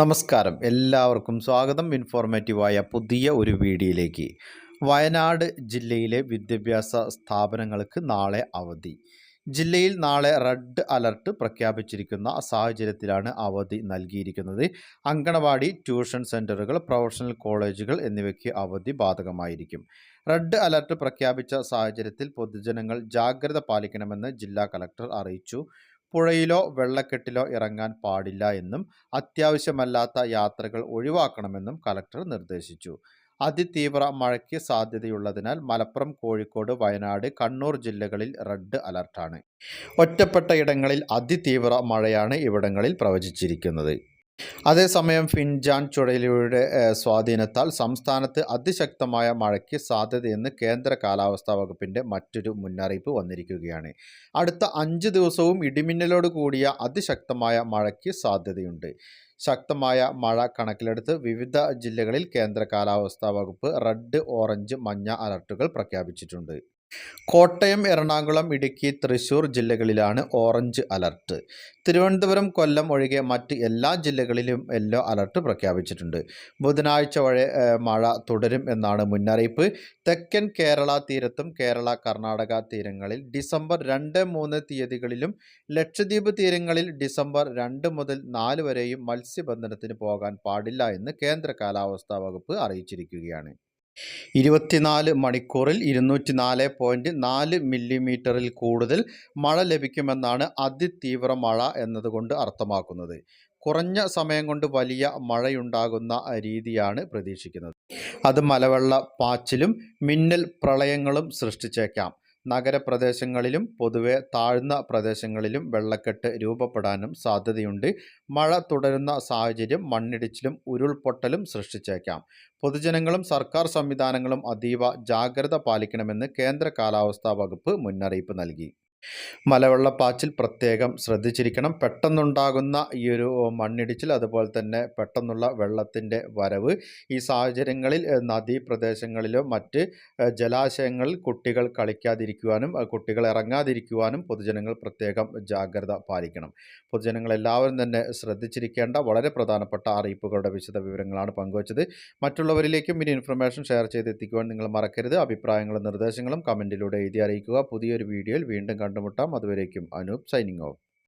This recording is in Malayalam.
നമസ്കാരം. എല്ലാവർക്കും സ്വാഗതം. ഇൻഫോർമേറ്റീവായ പുതിയ ഒരു വീഡിയോയിലേക്ക്. വയനാട് ജില്ലയിലെ വിദ്യാഭ്യാസ സ്ഥാപനങ്ങൾക്ക് നാളെ അവധി. ജില്ലയിൽ നാളെ റെഡ് അലർട്ട് പ്രഖ്യാപിച്ചിരിക്കുന്ന സാഹചര്യത്തിലാണ് അവധി നൽകിയിരിക്കുന്നത്. അങ്കണവാടി ട്യൂഷൻ സെന്ററുകൾ പ്രൊഫഷണൽ കോളേജുകൾ എന്നിവയ്ക്ക് അവധി ബാധകമായിരിക്കും. റെഡ് അലർട്ട് പ്രഖ്യാപിച്ച സാഹചര്യത്തിൽ പൊതുജനങ്ങൾ ജാഗ്രത പാലിക്കണമെന്ന് ജില്ലാ കലക്ടർ അറിയിച്ചു. പുഴയിലോ വെള്ളക്കെട്ടിലോ ഇറങ്ങാൻ പാടില്ല എന്നും അത്യാവശ്യമല്ലാത്ത യാത്രകൾ ഒഴിവാക്കണമെന്നും കലക്ടർ നിർദ്ദേശിച്ചു. അതിതീവ്ര മഴയ്ക്ക് സാധ്യതയുള്ളതിനാൽ മലപ്പുറം കോഴിക്കോട് വയനാട് കണ്ണൂർ ജില്ലകളിൽ റെഡ് അലർട്ടാണ്. ഒറ്റപ്പെട്ട ഇടങ്ങളിൽ അതിതീവ്ര മഴയാണ് ഇവിടങ്ങളിൽ പ്രവചിച്ചിരിക്കുന്നത്. അതേസമയം ഫിൻജാൻ ചുഴലിയുടെ സ്വാധീനത്താൽ സംസ്ഥാനത്ത് അതിശക്തമായ മഴയ്ക്ക് സാധ്യതയെന്ന് കേന്ദ്ര കാലാവസ്ഥാ വകുപ്പിന്റെ മറ്റൊരു മുന്നറിയിപ്പ് വന്നിരിക്കുകയാണ്. അടുത്ത അഞ്ച് ദിവസവും ഇടിമിന്നലോട് കൂടിയ അതിശക്തമായ മഴയ്ക്ക് സാധ്യതയുണ്ട്. ശക്തമായ മഴ കണക്കിലെടുത്ത് വിവിധ ജില്ലകളിൽ കേന്ദ്ര കാലാവസ്ഥാ വകുപ്പ് റെഡ് ഓറഞ്ച് മഞ്ഞ അലർട്ടുകൾ പ്രഖ്യാപിച്ചിട്ടുണ്ട്. കോട്ടയം എറണാകുളം ഇടുക്കി തൃശൂർ ജില്ലകളിലാണ് ഓറഞ്ച് അലർട്ട്. തിരുവനന്തപുരം കൊല്ലം ഒഴികെ മറ്റ് എല്ലാ ജില്ലകളിലും യെല്ലോ അലർട്ട് പ്രഖ്യാപിച്ചിട്ടുണ്ട്. ബുധനാഴ്ച വരെ മഴ തുടരും എന്നാണ് മുന്നറിയിപ്പ്. തെക്കൻ കേരള തീരത്തും കേരള കർണാടക തീരങ്ങളിൽ ഡിസംബർ രണ്ട് മൂന്ന് തീയതികളിലും ലക്ഷദ്വീപ് തീരങ്ങളിൽ ഡിസംബർ രണ്ട് മുതൽ നാല് വരെയും മത്സ്യബന്ധനത്തിന് പോകാൻ പാടില്ല എന്ന് കേന്ദ്ര കാലാവസ്ഥാ വകുപ്പ് അറിയിച്ചിരിക്കുകയാണ്. ഇരുപത്തിനാല് മണിക്കൂറിൽ ഇരുന്നൂറ്റി നാല് പോയിന്റ് നാല് മില്ലിമീറ്ററിൽ കൂടുതൽ മഴ ലഭിക്കുമെന്നാണ് അതിതീവ്ര മഴ എന്നതുകൊണ്ട് അർത്ഥമാക്കുന്നത്. കുറഞ്ഞ സമയം കൊണ്ട് വലിയ മഴയുണ്ടാകുന്ന രീതിയാണ് പ്രതീക്ഷിക്കുന്നത്. അത് മലവെള്ള പാച്ചിലും മിന്നൽ പ്രളയങ്ങളും സൃഷ്ടിച്ചേക്കാം. നഗരപ്രദേശങ്ങളിലും പൊതുവെ താഴ്ന്ന പ്രദേശങ്ങളിലും വെള്ളക്കെട്ട് രൂപപ്പെടാനും സാധ്യതയുണ്ട്. മഴ തുടരുന്ന സാഹചര്യം മണ്ണിടിച്ചിലും ഉരുൾപൊട്ടലും സൃഷ്ടിച്ചേക്കാം. പൊതുജനങ്ങളും സർക്കാർ സംവിധാനങ്ങളും അതീവ ജാഗ്രത പാലിക്കണമെന്ന് കേന്ദ്ര കാലാവസ്ഥാ വകുപ്പ് മുന്നറിയിപ്പ് നൽകി. മലവെള്ളപ്പാച്ചിൽ പ്രത്യേകം ശ്രദ്ധിച്ചിരിക്കണം. പെട്ടെന്നുണ്ടാകുന്ന ഈ ഒരു മണ്ണിടിച്ചിൽ അതുപോലെ തന്നെ പെട്ടെന്നുള്ള വെള്ളത്തിന്റെ വരവ് ഈ സാഹചര്യങ്ങളിൽ നദീ നദീപ്രദേശങ്ങളിലോ മറ്റ് ജലാശയങ്ങളിൽ കുട്ടികൾ കളിക്കാതിരിക്കുവാനും കുട്ടികൾ ഇറങ്ങാതിരിക്കുവാനും പൊതുജനങ്ങൾ പ്രത്യേകം ജാഗ്രത പാലിക്കണം. പൊതുജനങ്ങൾ എല്ലാവരും തന്നെ ശ്രദ്ധിച്ചിരിക്കേണ്ട വളരെ പ്രധാനപ്പെട്ട അറിയിപ്പുകളുടെ വിശദ വിവരങ്ങളാണ് പങ്കുവച്ചത്. മറ്റുള്ളവരിലേക്കും ഇനി ഇൻഫർമേഷൻ ഷെയർ ചെയ്തെത്തിക്കുവാൻ നിങ്ങൾ മറക്കരുത്. അഭിപ്രായങ്ങളും നിർദ്ദേശങ്ങളും കമന്റിലൂടെ എഴുതി അറിയിക്കുക. പുതിയൊരു വീഡിയോയിൽ വീണ്ടും കണ്ടുമുട്ടാം. അതുവരേക്കും അനൂപ് സൈനിങ് ഓഫ്.